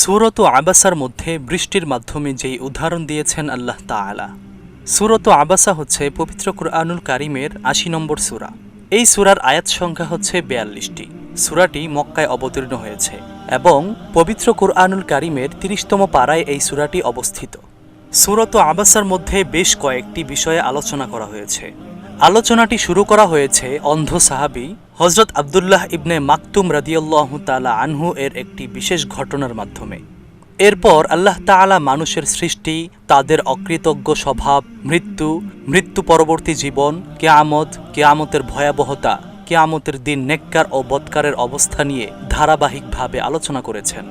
সুরত আবাসার মধ্যে বৃষ্টির মাধ্যমে যেই উদাহরণ দিয়েছেন আল্লাহ তাআলা। সুরত আবাসা হচ্ছে পবিত্র কুরআনুল কারিমের আশি নম্বর সুরা। এই সুরার আয়াত সংখ্যা হচ্ছে বেয়াল্লিশটি। সুরাটি মক্কায় অবতীর্ণ হয়েছে এবং পবিত্র কুরআনুল কারিমের তিরিশতম পাড়ায় এই সুরাটি অবস্থিত। সুরত আবাসার মধ্যে বেশ কয়েকটি বিষয়ে আলোচনা করা হয়েছে। আলোচনাটি শুরু করা হয়েছে অন্ধ সাহাবি হজরত আবদুল্লাহ ইবনে মাকতুম রাদিয়াল্লাহ তালা আনহু এর একটি বিশেষ ঘটনার মাধ্যমে। এরপর আল্লাহ তাআলা মানুষের সৃষ্টি, তাদের অকৃতজ্ঞ স্বভাব, মৃত্যু মৃত্যু পরবর্তী জীবন, কেয়ামত, কেয়ামতের ভয়াবহতা, কেয়ামতের দিন নেককার ও বৎকারের অবস্থা নিয়ে ধারাবাহিকভাবে আলোচনা করেছেন।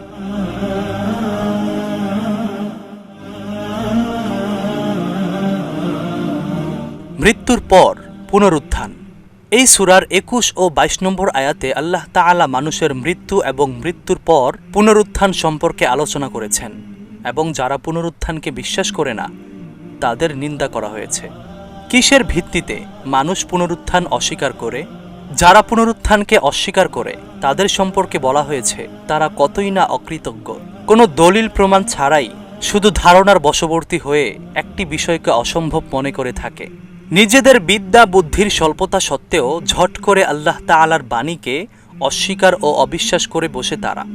মৃত্যুর পর পুনরুত্থান। এই সুরার একুশ ও বাইশ নম্বর আয়াতে আল্লাহ তাআলা মানুষের মৃত্যু এবং মৃত্যুর পর পুনরুত্থান সম্পর্কে আলোচনা করেছেন এবং যারা পুনরুত্থানকে বিশ্বাস করে না, তাদের নিন্দা করা হয়েছে। কিসের ভিত্তিতে মানুষ পুনরুত্থান অস্বীকার করে? যারা পুনরুত্থানকে অস্বীকার করে, তাদের সম্পর্কে বলা হয়েছে, তারা কতই না অকৃতজ্ঞ। কোনো দলিল প্রমাণ ছাড়াই শুধু ধারণার বশবর্তী হয়ে একটি বিষয়কে অসম্ভব মনে করে থাকে। নিজেদের বিদ্যা, বুদ্ধির স্বল্পতা সত্ত্বেও ঝট করে আল্লাহ তাআলার বাণীকে অস্বীকার ও অবিশ্বাস করে বসে তারা।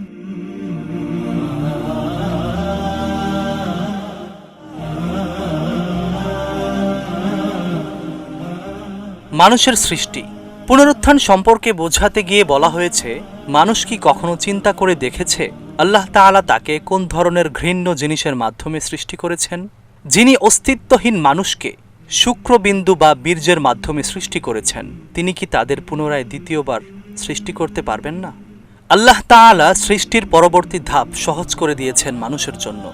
মানুষের সৃষ্টি। পুনরুত্থান সম্পর্কে বোঝাতে গিয়ে বলা হয়েছে, মানুষ কি কখনো চিন্তা করে দেখেছে আল্লাহ তাআলা তাকে কোন ধরনের ঘৃণ্য জিনিসের মাধ্যমে সৃষ্টি করেছেন? যিনি অস্তিত্বহীন মানুষকে শুক্রবিন্দু বা বীর্যের মাধ্যমে সৃষ্টি করেছেন। তিনি কি তাদের পুনরায় দ্বিতীয়বার সৃষ্টি করতে পারবেন না? আল্লাহ তাআলা সৃষ্টির পরবর্তী ধাপ সহজ করে দিয়েছেন মানুষের জন্য।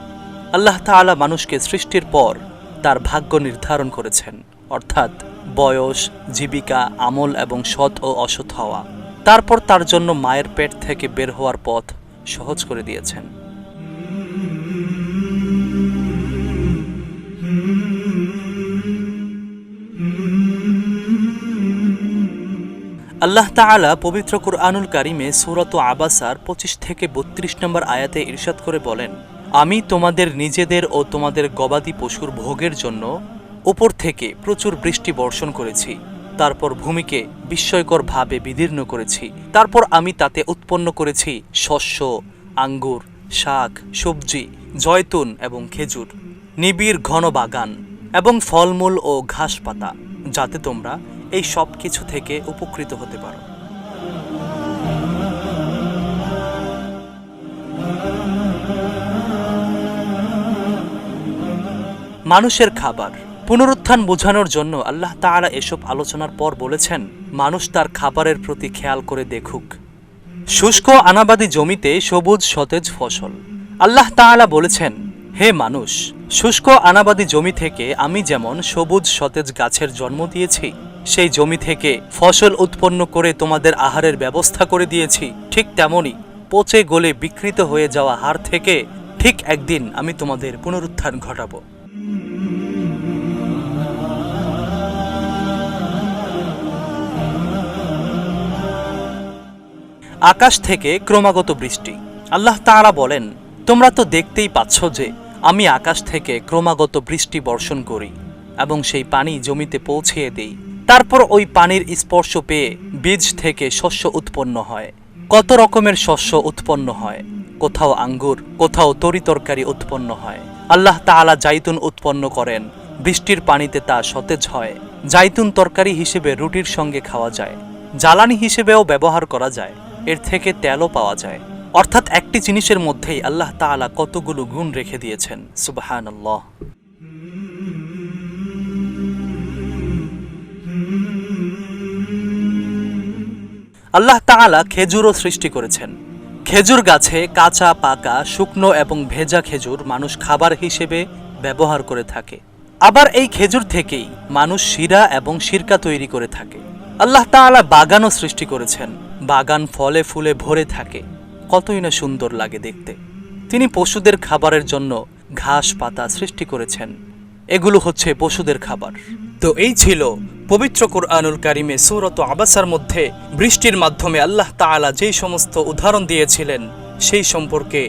আল্লাহ তাআলা মানুষকে সৃষ্টির পর তার ভাগ্য নির্ধারণ করেছেন, অর্থাৎ বয়স, জীবিকা, আমল এবং সৎ ও অসৎ হওয়া। তারপর তার জন্য মায়ের পেট থেকে বের হওয়ার পথ সহজ করে দিয়েছেন। আল্লাহ তাআলা পবিত্র কুরআনুল কারিমে সুরত আবাসার পঁচিশ থেকে বত্রিশ নম্বর আয়াতে ইরশাদ করে বলেন, আমি তোমাদের নিজেদের ও তোমাদের গবাদি পশুর ভোগের জন্য উপর থেকে প্রচুর বৃষ্টি বর্ষণ করেছি। তারপর ভূমিকে বিস্ময়করভাবে বিদীর্ণ করেছি। তারপর আমি তাতে উৎপন্ন করেছি শস্য, আঙ্গুর, শাক, সবজি, জয়তুন এবং খেজুর, নিবিড় ঘন বাগান এবং ফলমূল ও ঘাস পাতা যাতে তোমরা এই সব কিছু থেকে উপকৃত হতে পারো। মানুষের খাবার। পুনরুত্থান বোঝানোর জন্য আল্লাহ তাআলা এসব আলোচনার পর বলেছেন, মানুষ তার খাবারের প্রতি খেয়াল করে দেখুক। শুষ্ক আনাবাদী জমিতে সবুজ সতেজ ফসল। আল্লাহ তাআলা বলেছেন, হে মানুষ, শুষ্ক আনাবাদী জমি থেকে আমি যেমন সবুজ সতেজ গাছের জন্ম দিয়েছি সেই জমি থেকে ফসল উৎপন্ন করে তোমাদের আহারের ব্যবস্থা করে দিয়েছি। ঠিক তেমনি পচে গলে বিকৃত হয়ে যাওয়া হার থেকে ঠিক একদিন আমি তোমাদের পুনরুত্থান ঘটাবো। আকাশ থেকে ক্রমাগত বৃষ্টি। আল্লাহ তাঁরা বলেন, তোমরা তো দেখতেই পাচ্ছ যে আমি আকাশ থেকে ক্রমাগত বৃষ্টি বর্ষণ করি এবং সেই পানি জমিতে পৌঁছিয়ে দেই। তারপর ওই পানির স্পর্শ পেয়ে বীজ থেকে শস্য উৎপন্ন হয়। কত রকমের শস্য উৎপন্ন হয়? কোথাও আঙ্গুর, কোথাও তরিতরকারি উৎপন্ন হয়। আল্লাহ তাআলা জাইতুন উৎপন্ন করেন। বৃষ্টির পানিতে তা সতেজ হয়। জাইতুন তরকারি হিসেবে রুটির সঙ্গে খাওয়া যায়। জ্বালানি হিসেবেও ব্যবহার করা যায়। এর থেকে তেলও পাওয়া যায়। অর্থাৎ একটি জিনিসের মধ্যেই আল্লাহ তাআলা কতগুলো গুণ রেখে দিয়েছেন। আল্লাহ তাআলা খেজুরও সৃষ্টি করেছেন। খেজুর গাছে কাঁচা, পাকা, শুকনো এবং ভেজা খেজুর মানুষ খাবার হিসেবে ব্যবহার করে থাকে। আবার এই খেজুর থেকেই মানুষ শিরা এবং সিরকা তৈরি করে থাকে। আল্লাহ তাআলা বাগানও সৃষ্টি করেছেন। বাগান ফলে ফুলে ভরে থাকে। কতই না সুন্দর লাগে দেখতে। তিনি পশুদের খাবারের জন্য ঘাস পাতা সৃষ্টি করেছেন। এগুলো হচ্ছে পশুদের খাবার। তো এই ছিল পবিত্র কোরআনুল কারিমে সৌরত আবাসার মধ্যে বৃষ্টির মাধ্যমে আল্লাহ তালা যে সমস্ত উদাহরণ দিয়েছিলেন সেই সম্পর্কে